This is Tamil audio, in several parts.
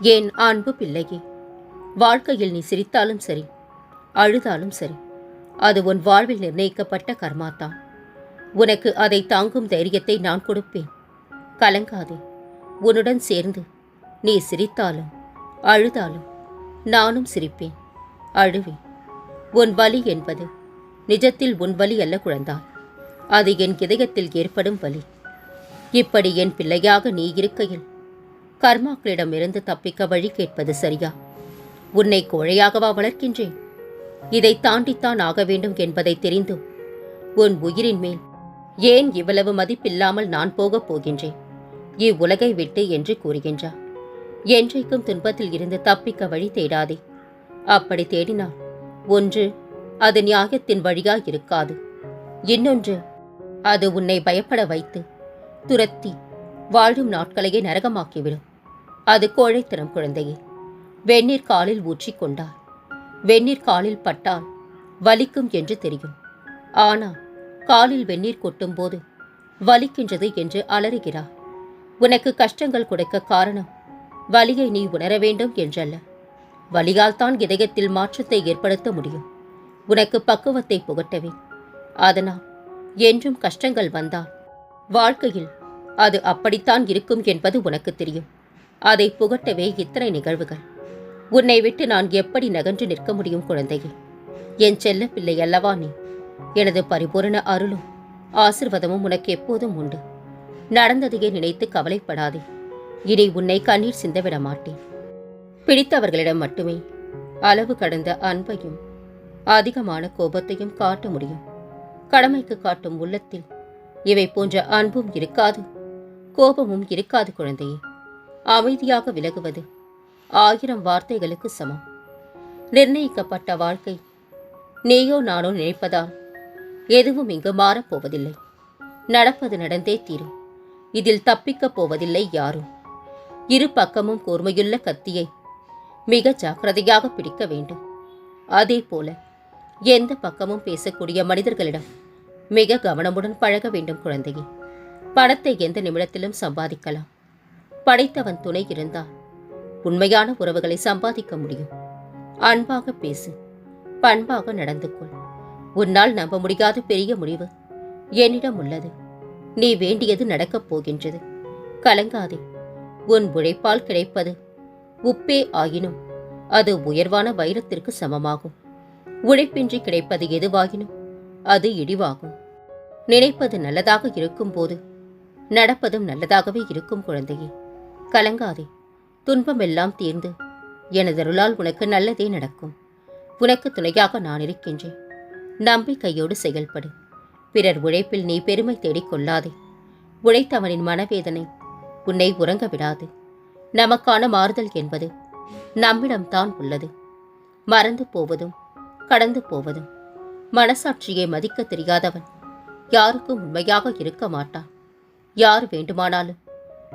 என் அன்பு பிள்ளையே? வாழ்க்கையில் நீ சிரித்தாலும் சரி அழுதாலும் சரி அது உன் வாழ்வில் நிர்ணயிக்கப்பட்ட கர்மாதான் உனக்கு அதை தாங்கும் தைரியத்தை நான் கொடுப்பேன். கலங்காதே உன்னுடன் சேர்ந்து நீ சிரித்தாலும் அழுதாலும் நானும் சிரிப்பேன். அழுவேன் உன் வலி என்பது நிஜத்தில் உன் வலி அல்ல குழந்தாய் அது என் இதயத்தில் ஏற்படும் வலி. இப்படி என் பிள்ளையாக நீ இருக்கையில் கர்மாக்களிடமிருந்து தப்பிக்க வழி கேட்பது சரியா? உன்னை கோழையாகவா வளர்க்கின்றேன்? இதை தாண்டித்தான் ஆக வேண்டும் என்பதை தெரிந்தும் உன் உயிரின் மேல் ஏன் இவ்வளவு மதிப்பில்லாமல் நான் போகப் போகின்றேன்? இவ்வுலகை விட்டு என்று கூறுகின்றார் என்றைக்கும் துன்பத்தில் இருந்து தப்பிக்க வழி தேடாதே. அப்படி தேடினால் ஒன்று அது நியாயத்தின் வழியா இருக்காது. இன்னொன்று அது உன்னை பயப்பட வைத்து துரத்தி வாழும் நாட்களையே நரகமாக்கிவிடும். அது கோழைத்தனம் குழந்தையே. வெந்நீர் காலில் ஊற்றி கொண்டார் வெந்நீர் காலில் பட்டால் வலிக்கும் என்று தெரியும். ஆனால் காலில் வெந்நீர் கொட்டும்போது வலிக்கின்றது என்று அலறுகிறார் உனக்கு கஷ்டங்கள் கொடுக்க காரணம் வலியை நீ உணர வேண்டும் என்றல்ல. வலியால் தான் இதயத்தில் மாற்றத்தை ஏற்படுத்த முடியும். உனக்கு பக்குவத்தை புகட்டவே அதனால் என்றும் கஷ்டங்கள் வந்தால் வாழ்க்கையில் அது அப்படித்தான் இருக்கும் என்பது உனக்கு தெரியும். அதை புகட்டவே இத்தனை நிகழ்வுகள். உன்னை விட்டு நான் எப்படி நகன்று நிற்க முடியும் குழந்தையே? என் செல்ல பிள்ளை அல்லவா நீ? எனது பரிபூரண அருளும் ஆசிர்வாதமும் உனக்கு எப்போதும் உண்டு. நடந்ததையே நினைத்து கவலைப்படாதே. இனி உன்னை கண்ணீர் சிந்தவிட மாட்டேன் பிடித்தவர்களிடம் மட்டுமே அளவு கடந்த அன்பையும் அதிகமான கோபத்தையும் காட்ட முடியும். கடமைக்கு காட்டும் உள்ளத்தில் இவை போன்ற அன்பும் இருக்காது கோபமும் இருக்காது குழந்தையே. அமைதியாக விலகுவது ஆயிரம் வார்த்தைகளுக்கு சமம். நிர்ணயிக்கப்பட்ட வாழ்க்கை நீயோ நானோ நினைப்பதால் எதுவும் இங்கு மாறப்போவதில்லை நடப்பது நடந்தே தீரும். இதில் தப்பிக்கப் போவதில்லை யாரும். இரு பக்கமும் கூர்மையுள்ள கத்தியை மிக ஜாக்கிரதையாக பிடிக்க வேண்டும். அதே போல எந்த பக்கமும் பேசக்கூடிய மனிதர்களிடம் மிக கவனமுடன் பழக வேண்டும் குழந்தையே. பணத்தை எந்த நிமிடத்திலும் சம்பாதிக்கலாம். படைத்தவன் துணை இருந்தால் உண்மையான உறவுகளை சம்பாதிக்க முடியும். அன்பாக பேசு. பண்பாக நடந்து கொள். உன்னால் நம்ப முடியாத பெரிய முடிவு என்னிடம் உள்ளது. நீ வேண்டியது நடக்கப் போகின்றது. கலங்காதே. உன் உழைப்பால் கிடைப்பது உப்பே ஆயினும் அது உயர்வான வைரத்திற்கு சமமாகும். உழைப்பின்றி கிடைப்பது எதுவாகினும் அது இடிவாகும் நினைப்பது நல்லதாக இருக்கும்போது நடப்பதும் நல்லதாகவே இருக்கும் குழந்தையே. கலங்காதே. துன்பமெல்லாம் தீர்ந்து எனதருளால் உனக்கு நல்லதே நடக்கும். உனக்கு துணையாக நான் இருக்கின்றேன். நம்பிக்கையோடு செயல்படு. பிறர் உழைப்பில் நீ பெருமை தேடிக் கொள்ளாதே. உழைத்தவனின் மனவேதனை உன்னை உறங்க விடாது. நமக்கான மாறுதல் என்பது நம்மிடம்தான் உள்ளது. மறந்து போவதும் கடந்து போவதும் மனசாட்சியை மதிக்க தெரியாதவன் யாருக்கும் உண்மையாக இருக்க மாட்டான். யார் வேண்டுமானாலும்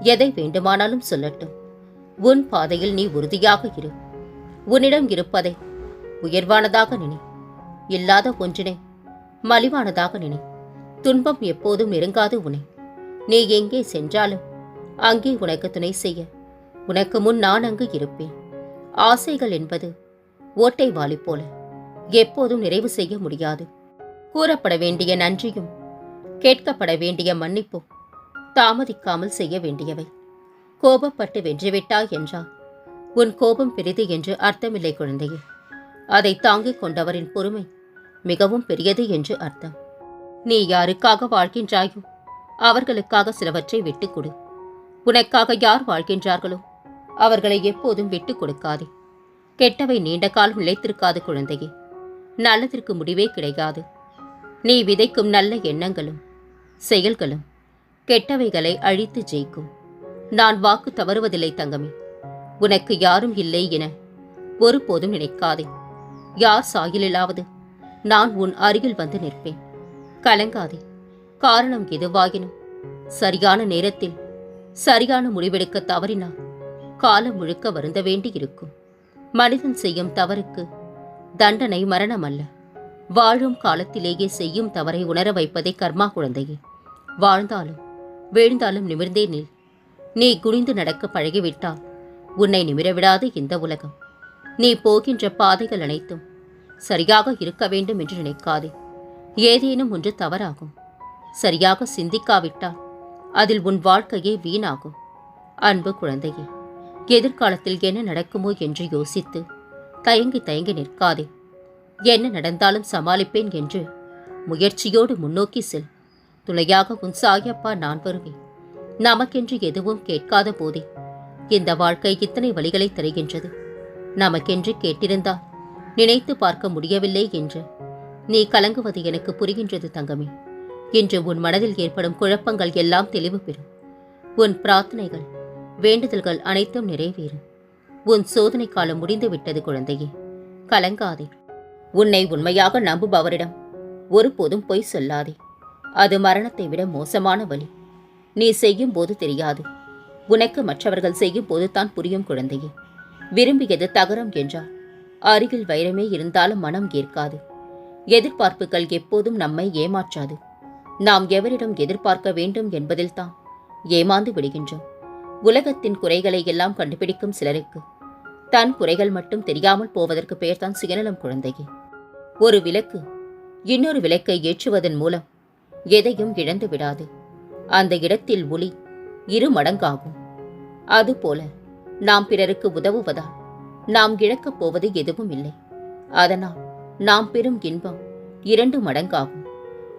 எதை வேண்டுமானாலும் சொல்லட்டும். உன் பாதையில் நீ உறுதியாக இரு. உன்னிடம் இருப்பதை உயர்வானதாக நினை. இல்லாத ஒன்றினை மலிவானதாக நினை. துன்பம் எப்போதும் நெருங்காது உனை. நீ எங்கே சென்றாலும் அங்கே உனக்கு துணை செய்ய. உனக்கு முன் நான் அங்கு இருப்பேன். ஆசைகள் என்பது ஓட்டை வாளி போல எப்போதும் நிறைவு செய்ய முடியாது. கூறப்பட வேண்டிய நன்றியும் கேட்கப்பட வேண்டிய மன்னிப்பும் தாமதிக்காமல் செய்ய வேண்டியவை. கோபப்பட்டு வென்றுவிட்டாய் என்றால் உன் கோபம் பெரிது என்று அர்த்தமில்லை குழந்தையே. அதை தாங்கிக் கொண்டவரின் பொறுமை மிகவும் பெரியது என்று அர்த்தம். நீ யாருக்காக வாழ்கின்றாயோ அவர்களுக்காக சிலவற்றை விட்டுக் கொடு. உனக்காக யார் வாழ்கின்றார்களோ அவர்களை எப்போதும் விட்டுக் கொடுக்காதே. கெட்டவை நீண்ட காலம் நிலைத்திருக்காது குழந்தையே. நல்லதற்கு முடிவே கிடையாது. நீ விதைக்கும் நல்ல எண்ணங்களும் செயல்களும் கெட்டவைகளை அழித்து ஜெயிக்கும். நான் வாக்கு தவறுவதில்லை தங்கமே. உனக்கு யாரும் இல்லை என ஒருபோதும் நினைக்காதே. யார் சாயலிலாவது நான் உன் அருகில் வந்து நிற்பேன். கலங்காதே. காரணம் எதுவாயினும் சரியான நேரத்தில் சரியான முடிவெடுக்க தவறினால் காலம் முழுக்க வருந்த வேண்டியிருக்கும். மனிதன் செய்யும் தவறுக்கு தண்டனை மரணம் அல்ல வாழும் காலத்திலேயே செய்யும் தவறை உணர வைப்பதே கர்மா குழந்தையே. வாழ்ந்தாலும் வீழ்ந்தாலும் நிமிர்ந்தே நில். நீ குனிந்து நடக்க பழகிவிட்டால் உன்னை நிமிரவிடாது இந்த உலகம். நீ போகின்ற பாதைகள் அனைத்தும் சரியாக இருக்க வேண்டும் என்று நினைக்காதே. ஏதேனும் ஒன்று தவறாகும். சரியாக சிந்திக்காவிட்டால் அதில் உன் வாழ்க்கையே வீணாகும். அன்பு குழந்தையே எதிர்காலத்தில் என்ன நடக்குமோ என்று யோசித்து தயங்கி தயங்கி நிற்காதே. என்ன நடந்தாலும் சமாளிப்பேன் என்று முயற்சியோடு முன்னோக்கி செல். துணையாக உன் சாயப்பா நான் வருவேன். நமக்கென்று எதுவும் கேட்காத போதே இந்த வாழ்க்கை இத்தனை வழிகளை தருகின்றது. நமக்கென்று கேட்டிருந்தால் நினைத்து பார்க்க முடியவில்லை என்று. நீ கலங்குவது எனக்கு புரிகின்றது தங்கமே. இன்று உன் மனதில் ஏற்படும் குழப்பங்கள் எல்லாம் தெளிவு பெறும் உன் பிரார்த்தனைகள் வேண்டுதல்கள் அனைத்தும் நிறைவேறும் உன் சோதனை காலம் முடிந்து விட்டது குழந்தையே. கலங்காதே. உன்னை உண்மையாக நம்புபவரிடம் ஒருபோதும் பொய் சொல்லாதே. அது மரணத்தை விட மோசமான வழி. நீ செய்யும் போது தெரியாது. உனக்கு மற்றவர்கள் செய்யும் போது தான் புரியும் குழந்தையே. விரும்பியது தகரம் என்றால் அருகில் வைரமே இருந்தாலும் மனம் ஏற்காது. எதிர்பார்ப்புகள் எப்போதும் நம்மை ஏமாற்றாது. நாம் எவரிடம் எதிர்பார்க்க வேண்டும் என்பதில்தான் ஏமாந்து விடுகின்றோம். உலகத்தின் குறைகளை எல்லாம் கண்டுபிடிக்கும் சிலருக்கு. தன் குறைகள் மட்டும் தெரியாமல் போவதற்கு பெயர்தான் சுயநலம் குழந்தையே. ஒரு விளக்கு இன்னொரு விளக்கை ஏற்றுவதன் மூலம் எதையும் இழந்து விடாது. அந்த இடத்தில் ஒளி இரு மடங்காகும். அதுபோல நாம் பிறருக்கு உதவுவதால் நாம் இழக்கப் போவது எதுவும் இல்லை. அதனால் நாம் பெறும் இன்பம் இரண்டு மடங்காகும்.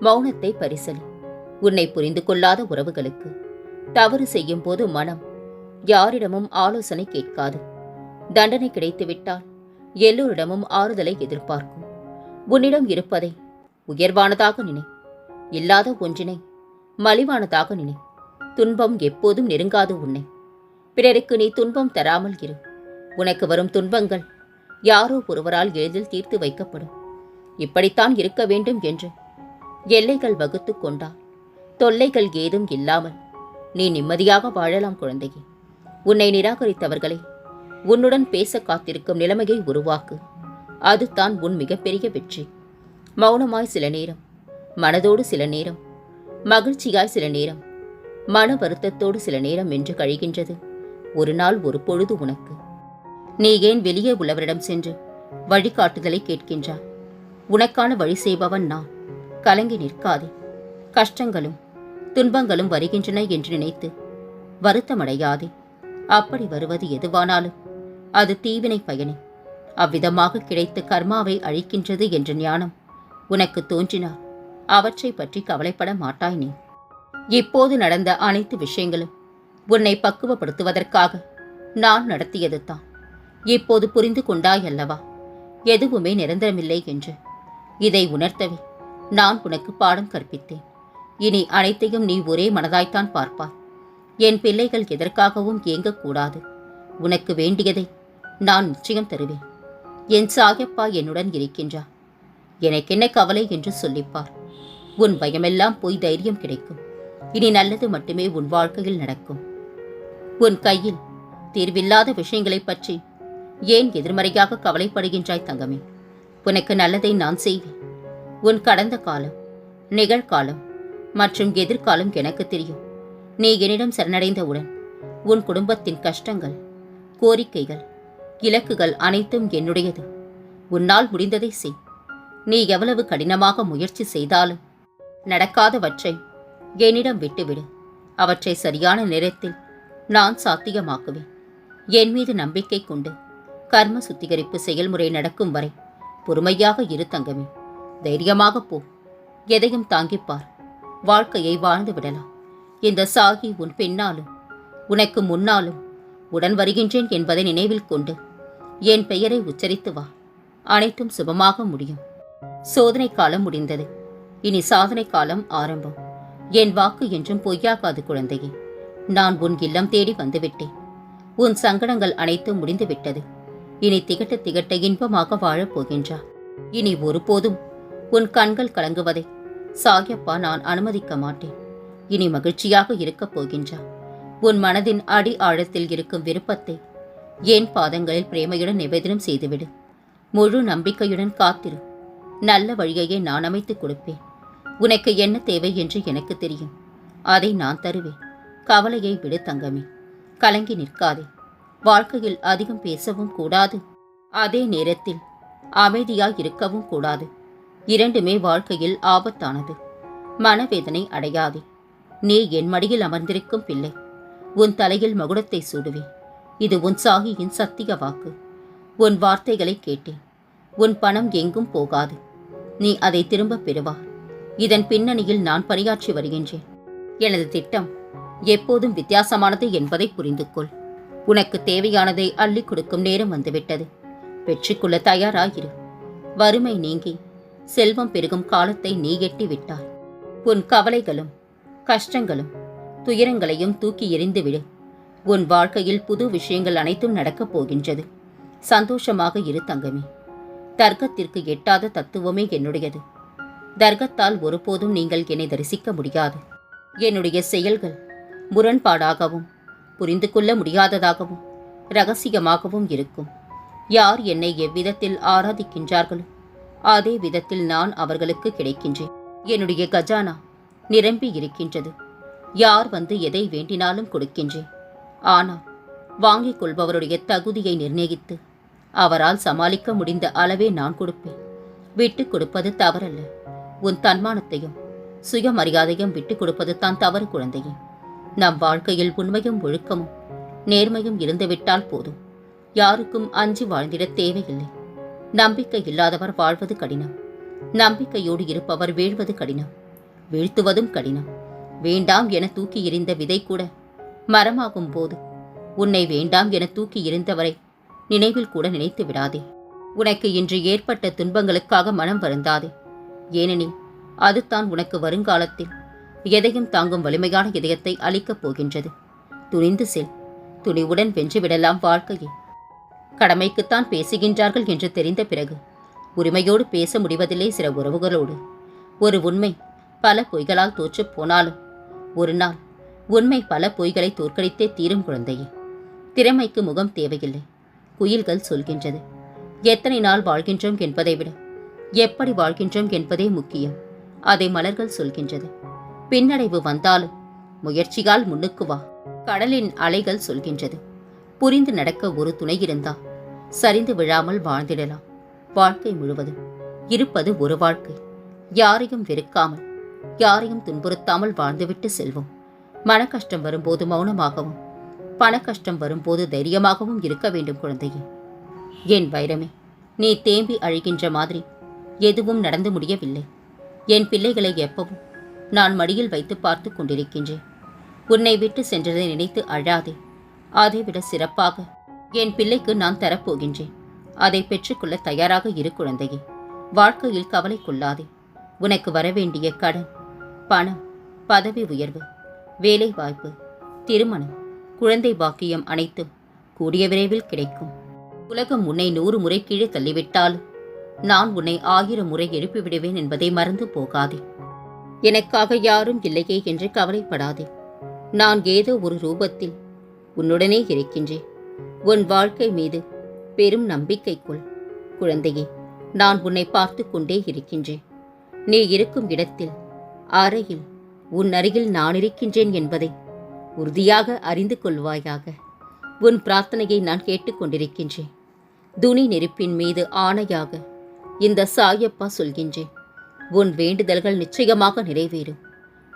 மௌனத்தை பரிசலி. உன்னை புரிந்து கொள்ளாத உறவுகளுக்கு தவறு செய்யும் போது மனம் யாரிடமும் ஆலோசனை கேட்காது. தண்டனை கிடைத்துவிட்டால் எல்லோரிடமும் ஆறுதலை எதிர்பார்க்கும். உன்னிடம் இருப்பதை உயர்வானதாக நினை. இல்லாத ஒன்றினை. மலிவானதாக நினை. துன்பம் எப்போதும் நெருங்காது உன்னை. பிறருக்கு நீ துன்பம் தராமல் இரு. உனக்கு வரும் துன்பங்கள் யாரோ ஒருவரால் எளிதில் தீர்த்து வைக்கப்படும். இப்படித்தான் இருக்க வேண்டும் என்று எல்லைகள் வகுத்து கொண்டால் தொல்லைகள் ஏதும் இல்லாமல் நீ நிம்மதியாக வாழலாம் குழந்தையே. உன்னை நிராகரித்தவர்களை உன்னுடன் பேச காத்திருக்கும் நிலைமையை உருவாக்கு. அதுதான் உன் மிகப்பெரிய வெற்றி. மௌனமாய் சில நேரம் மனதோடு சில நேரம் மகிழ்ச்சியாய் சில நேரம் மன வருத்தத்தோடு சில நேரம் என்று கழிகின்றது. ஒரு நாள் ஒரு பொழுது உனக்கு. நீ ஏன் வெளியே உள்ளவரிடம் சென்று வழிகாட்டுதலை கேட்கின்றாய்? உனக்கான வழி செய்பவன் நான். கலங்கி நிற்காதே. கஷ்டங்களும் துன்பங்களும் வருகின்றன என்று நினைத்து வருத்தமடையாதே. அப்படி வருவது எதுவானாலும் அது தீவினை பயனே. அவ்விதமாக கிடைத்த கர்மாவை அழிக்கின்றது என்ற ஞானம் உனக்கு தோன்றினார் அவற்றை பற்றி கவலைப்பட மாட்டாய் நீ. இப்போது நடந்த அனைத்து விஷயங்களும் உன்னை பக்குவப்படுத்துவதற்காக நான் நடத்தியது தான். இப்போது புரிந்து கொண்டாய் அல்லவா? எதுவுமே நிரந்தரமில்லை என்று. இதை உணர்த்தவே நான் உனக்கு பாடம் கற்பித்தேன். இனி அனைத்தையும் நீ ஒரே மனதாய்த்தான் பார்ப்பாய். என் பிள்ளைகள் எதற்காகவும் ஏங்கக்கூடாது. உனக்கு வேண்டியதை நான் நிச்சயம் தருவேன். என் சாகப்பா என்னுடன் இருக்கின்றா எனக்கென்ன கவலை என்று சொல்லிப்பார். உன் பயமெல்லாம் போய் தைரியம் கிடைக்கும். இனி நல்லது மட்டுமே உன் வாழ்க்கையில் நடக்கும். உன் கையில் தீர்வில்லாத விஷயங்களைப் பற்றி ஏன் எதிர்மறையாக கவலைப்படுகின்றாய் தங்கமே? உனக்கு நல்லதை நான் செய்வேன். உன் கடந்த காலம் நிகழ்காலம் மற்றும் எதிர்காலம் எனக்கு தெரியும். நீ என்னிடம் சரணடைந்தவுடன் உன் குடும்பத்தின் கஷ்டங்கள் கோரிக்கைகள் இலக்குகள் அனைத்தும் என்னுடையது. உன்னால் முடிந்ததை செய். நீ எவ்வளவு கடினமாக முயற்சி செய்தாலும் நடக்காதவற்றை என்னிடம் விட்டுவிடு. அவற்றை சரியான நேரத்தில் நான் சாத்தியமாக்குவேன். என் மீது நம்பிக்கை கொண்டு கர்ம சுத்திகரிப்பு செயல்முறை நடக்கும் வரை பொறுமையாக இரு தங்கமே. தைரியமாக போ. எதையும் தாங்கிப்பார். வாழ்க்கையை வாழ்ந்து விடலாம். இந்த சாகி உன் பின்னாலும் உனக்கு முன்னாலும் உடன் வருகின்றேன் என்பதை நினைவில் கொண்டு என் பெயரை உச்சரித்து வா. அனைத்தும் சுபமாக முடியும். சோதனை காலம் முடிந்தது. இனி சாதனை காலம் ஆரம்பம். என் வாக்கு என்றும் பொய்யாகாது குழந்தையே. நான் உன் இல்லம் தேடி வந்துவிட்டேன். உன் சங்கடங்கள் அனைத்தும் முடிந்துவிட்டது. இனி திகட்ட திகட்ட இன்பமாக வாழப் போகின்றா. இனி ஒருபோதும் உன் கண்கள் கலங்குவதை சாகியப்பா நான் அனுமதிக்க மாட்டேன். இனி மகிழ்ச்சியாக இருக்கப் போகின்றா. உன் மனதின் அடி ஆழத்தில் இருக்கும் விருப்பத்தை என் பாதங்களில் பிரேமையுடன் நிவேதனம் செய்துவிடு. முழு நம்பிக்கையுடன் காத்திரு. நல்ல வழியையே நான் அமைத்துக் கொடுப்பேன். உனக்கு என்ன தேவை என்று எனக்கு தெரியும். அதை நான் தருவேன். கவலையை விடு தங்கமே. கலங்கி நிற்காதே. வாழ்க்கையில் அதிகம் பேசவும் கூடாது. அதே நேரத்தில் அமைதியாய் இருக்கவும் கூடாது. இரண்டுமே வாழ்க்கையில் ஆபத்தானது. மனவேதனை அடையாதே. நீ என் மடியில் அமர்ந்திருக்கும் பிள்ளை. உன் தலையில் மகுடத்தை சூடுவேன். இது உன் சாகியின் சத்திய வாக்கு. உன் வார்த்தைகளை கேட்டேன். உன் பணம் எங்கும் போகாது. நீ அதை திரும்பப் பெறுவார் இதன் பின்னணியில் நான் பணியாற்றி வருகின்றேன். எனது திட்டம் எப்போதும் வித்தியாசமானது என்பதை புரிந்து கொள் உனக்கு தேவையானதை அள்ளிக் கொடுக்கும் நேரம் வந்துவிட்டது. வெற்றிக்குள்ள தயாராகிரு வறுமை நீங்கி செல்வம் பெருகும் காலத்தை நீ எட்டி விட்டாய் உன் கவலைகளும் கஷ்டங்களும் துயரங்களையும் தூக்கி எறிந்துவிடு. உன் வாழ்க்கையில் புது விஷயங்கள் அனைத்தும் நடக்கப் போகின்றது. சந்தோஷமாக இரு தங்கமே. தர்க்கத்திற்கு எட்டாத தத்துவமே என்னுடையது. தர்க்கத்தால் ஒருபோதும் நீங்கள் என்னை தரிசிக்க முடியாது. என்னுடைய செயல்கள் முரண்பாடாகவும் புரிந்து கொள்ள முடியாததாகவும் ரகசியமாகவும் இருக்கும். யார் என்னை எவ்விதத்தில் ஆராதிக்கின்றார்களோ அதே விதத்தில் நான் அவர்களுக்கு கிடைக்கின்றேன். என்னுடைய கஜானா நிரம்பி இருக்கின்றது. யார் வந்து எதை வேண்டினாலும் கொடுக்கின்றேன். ஆனால் வாங்கிக் கொள்பவருடைய தகுதியை நிர்ணயித்து அவரால் சமாளிக்க முடிந்த அளவே நான் கொடுப்பேன். விட்டு கொடுப்பது தவறல்ல. உன் தன்மானத்தையும் சுயமரியாதையும் விட்டுக் கொடுப்பது தான் தவறு குழந்தையே. நம் வாழ்க்கையில் உண்மையும் ஒழுக்கமும் நேர்மையும் இருந்துவிட்டால் போதும். யாருக்கும் அஞ்சு வாழ்ந்திட தேவையில்லை. நம்பிக்கை இல்லாதவர் வாழ்வது கடினம். நம்பிக்கையோடு இருப்பவர் வீழ்வது கடினம். வீழ்த்துவதும் கடினம். வேண்டாம் என தூக்கி எறிந்த விதை கூட மரமாகும் போது உன்னை வேண்டாம் என தூக்கி எறிந்தவரை நினைவில் கூட நினைத்து விடாதே. உனக்கு இன்று ஏற்பட்ட துன்பங்களுக்காக மனம் வருந்தாதே. ஏனெனில் அதுதான் உனக்கு வருங்காலத்தில் எதையும் தாங்கும் வலிமையான இதயத்தை அளிக்கப் போகின்றது. துணிந்து செல். துணிவுடன் வென்றுவிடலாம் வாழ்க்கையை. கடமைக்குத்தான் பேசுகின்றார்கள் என்று தெரிந்த பிறகு உரிமையோடு பேச முடிவதில்லை சில உறவுகளோடு. ஒரு உண்மை பல பொய்களால் தோற்றுப் போனாலும் ஒரு நாள் உண்மை பல பொய்களை தோற்கடித்தே தீரும் குழந்தையே. திறமைக்கு முகம் தேவையில்லை. குயில்கள் சொல்கின்றது. எத்தனை நாள் வாழ்கின்றோம் என்பதை விட எப்படி வாழ்கின்றோம் என்பதே முக்கியம். அதை மலர்கள் சொல்கின்றது. பின்னடைவு வந்தாலும் முயற்சியால் முன்னுக்கு வா. கடலின் அலைகள் சொல்கின்றது. புரிந்து நடக்க ஒரு துணை இருந்தா சரிந்து விழாமல் வாழ்ந்திடலாம். வாழ்க்கை முழுவதும் இருப்பது ஒரு வாழ்க்கை. யாரையும் வெறுக்காமல் யாரையும் துன்புறுத்தாமல் வாழ்ந்துவிட்டு செல்வோம். மன கஷ்டம் வரும்போது மௌனமாகவும் பண கஷ்டம் வரும்போது தைரியமாகவும் இருக்க வேண்டும் குழந்தையே. என் வைரமே நீ தேம்பி அழிகின்ற மாதிரி எதுவும் நடந்து முடியவில்லை. என் பிள்ளைகளை எப்பவும் நான் மடியில் வைத்து பார்த்து கொண்டிருக்கின்றேன். உன்னை விட்டு சென்றதை நினைத்து அழாதே. அதைவிட சிறப்பாக என் பிள்ளைக்கு நான் தரப்போகின்றேன். அதை பெற்றுக்கொள்ள தயாராக இரு குழந்தையே. வாழ்க்கையில் கவலை கொள்ளாதே. உனக்கு வரவேண்டிய கடன் பணம் பதவி உயர்வு வேலை வாய்ப்பு திருமணம் குழந்தை பாக்கியம் அனைத்தும் கூடிய விரைவில் கிடைக்கும். உலகம் உன்னை நூறு முறை கீழே தள்ளிவிட்டாலும் நான் உன்னை ஆயிரம் முறை எழுப்பிவிடுவேன் என்பதை மறந்து போகாதே. எனக்காக யாரும் இல்லையே என்று கவலைப்படாதே. நான் ஏதோ ஒரு ரூபத்தில் உன்னுடனே இருக்கின்றேன். உன் வாழ்க்கை மீது பெரும் நம்பிக்கை கொள். குழந்தையே நான் உன்னை பார்த்து கொண்டே இருக்கின்றேன். நீ இருக்கும் இடத்தில் அறையில் உன் அருகில் நான் இருக்கின்றேன் என்பதை உறுதியாக அறிந்து கொள்வாயாக. உன் பிரார்த்தனையை நான் கேட்டுக்கொண்டிருக்கின்றேன் துணி நெருப்பின் மீது ஆணையாக இந்த சாயப்பா சொல்கின்றேன். உன் வேண்டுதல்கள் நிச்சயமாக நிறைவேறும்.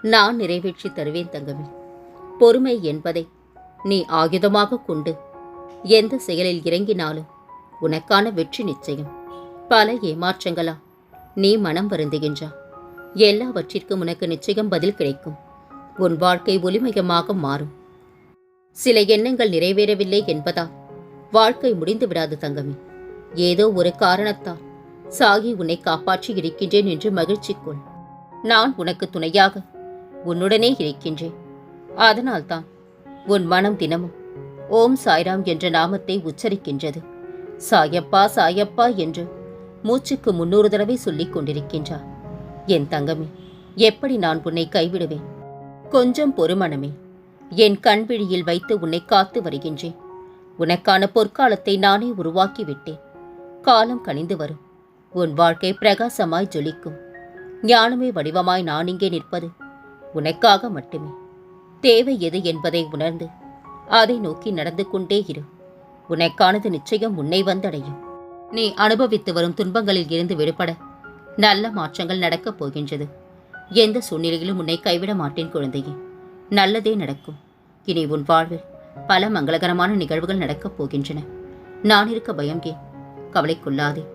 நான் நிறைவேற்றி தருவேன் தங்கமே. பொறுமை என்பதை நீ ஆயுதமாக கொண்டு எந்த செயலில் இறங்கினாலும் உனக்கான வெற்றி நிச்சயம். பல ஏமாற்றங்களா நீ மனம் வருந்துகின்றா. எல்லாவற்றிற்கும் உனக்கு நிச்சயம் பதில் கிடைக்கும். உன் வாழ்க்கை ஒளிமயமாக மாறும். சில எண்ணங்கள் நிறைவேறவில்லை என்பதால் வாழ்க்கை முடிந்து விடாது தங்கமே. ஏதோ ஒரு காரணத்தால் சாகி உன்னை காப்பாற்றி இருக்கின்றேன் என்று மகிழ்ச்சி கொள் நான் உனக்கு துணையாக உன்னுடனே இருக்கின்றேன். அதனால்தான் உன் மனம் தினமும் ஓம் சாய்ராம் என்ற நாமத்தை உச்சரிக்கின்றது. சாயப்பா சாயப்பா என்று மூச்சுக்கு முன்னூறு தடவை சொல்லிக் கொண்டிருக்கின்றார். என் தங்கமே எப்படி நான் உன்னை கைவிடுவேன்? கொஞ்சம் பொறுமணமே என் கண்விழியில் வைத்து உன்னை காத்து வருகின்றேன். உனக்கான பொற்காலத்தை நானே உருவாக்கிவிட்டேன். காலம் கனிந்து வரும். உன் வாழ்க்கை பிரகாசமாய் ஜொலிக்கும். ஞானமே வடிவமாய் நான் இங்கே நிற்பது உனக்காக மட்டுமே. தேவை எது என்பதை உணர்ந்து அதை நோக்கி நடந்து கொண்டே இரு. உனக்கானது நிச்சயம் உன்னை வந்தடையும். நீ அனுபவித்து வரும் துன்பங்களில் இருந்து விடுபட நல்ல மாற்றங்கள் நடக்கப் போகின்றது. எந்த சூழ்நிலையிலும் உன்னை கைவிட மாட்டேன் குழந்தையே. நல்லதே நடக்கும். இனி உன் வாழ்வில் பல மங்களகரமான நிகழ்வுகள் நடக்கப் போகின்றன. நான் இருக்க பயம் ஏன்? கவலைக்குள்ளாதே.